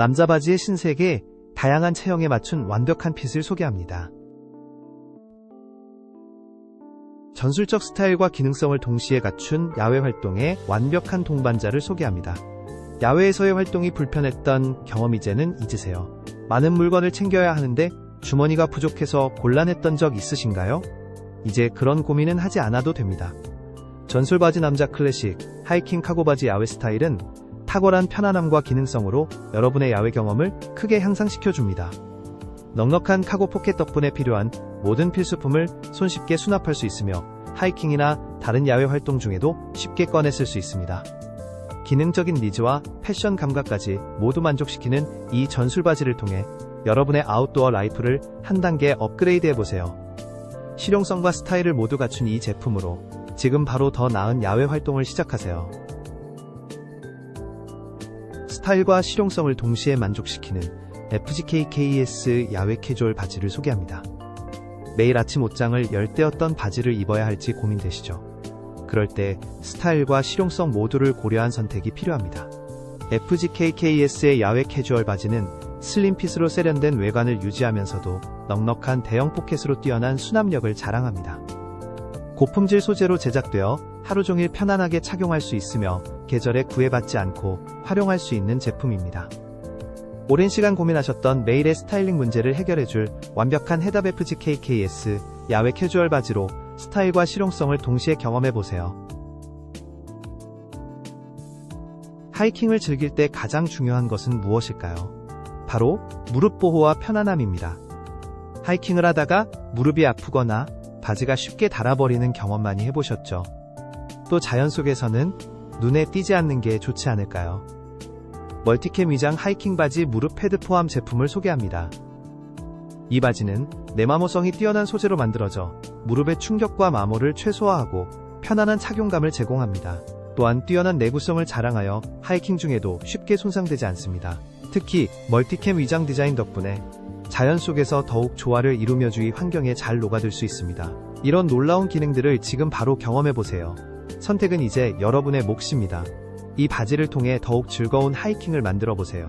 남자 바지의 신세계, 다양한 체형에 맞춘 완벽한 핏을 소개합니다. 전술적 스타일과 기능성을 동시에 갖춘 야외 활동의 완벽한 동반자를 소개합니다. 야외에서의 활동이 불편했던 경험 이제는 잊으세요. 많은 물건을 챙겨야 하는데 주머니가 부족해서 곤란했던 적 있으신가요? 이제 그런 고민은 하지 않아도 됩니다. 전술바지 남자 클래식, 하이킹 카고바지 야외 스타일은 탁월한 편안함과 기능성으로 여러분의 야외 경험을 크게 향상시켜줍니다. 넉넉한 카고 포켓 덕분에 필요한 모든 필수품을 손쉽게 수납할 수 있으며 하이킹이나 다른 야외 활동 중에도 쉽게 꺼내 쓸 수 있습니다. 기능적인 니즈와 패션 감각까지 모두 만족시키는 이 전술 바지를 통해 여러분의 아웃도어 라이프를 한 단계 업그레이드 해보세요. 실용성과 스타일을 모두 갖춘 이 제품으로 지금 바로 더 나은 야외 활동을 시작하세요. 스타일과 실용성을 동시에 만족시키는 FGKKS 야외 캐주얼 바지를 소개합니다. 매일 아침 옷장을 열대었던 바지를 입어야 할지 고민되시죠? 그럴 때 스타일과 실용성 모두를 고려한 선택이 필요합니다. FGKKS의 야외 캐주얼 바지는 슬림핏으로 세련된 외관을 유지하면서도 넉넉한 대형 포켓으로 뛰어난 수납력을 자랑합니다. 고품질 소재로 제작되어 하루 종일 편안하게 착용할 수 있으며 계절에 구애받지 않고 활용할 수 있는 제품입니다. 오랜 시간 고민하셨던 매일의 스타일링 문제를 해결해줄 완벽한 헤답 FGKKS 야외 캐주얼 바지로 스타일과 실용성을 동시에 경험해보세요. 하이킹을 즐길 때 가장 중요한 것은 무엇일까요? 바로 무릎 보호와 편안함입니다. 하이킹을 하다가 무릎이 아프거나 바지가 쉽게 닳아버리는 경험 많이 해보셨죠? 또 자연 속에서는 눈에 띄지 않는 게 좋지 않을까요? 멀티캠 위장 하이킹 바지 무릎 패드 포함 제품을 소개합니다. 이 바지는 내마모성이 뛰어난 소재로 만들어져 무릎의 충격과 마모를 최소화하고 편안한 착용감을 제공합니다. 또한 뛰어난 내구성을 자랑하여 하이킹 중에도 쉽게 손상되지 않습니다. 특히 멀티캠 위장 디자인 덕분에 자연 속에서 더욱 조화를 이루며 주위 환경에 잘 녹아들 수 있습니다. 이런 놀라운 기능들을 지금 바로 경험해보세요. 선택은 이제 여러분의 몫입니다. 이 바지를 통해 더욱 즐거운 하이킹을 만들어 보세요.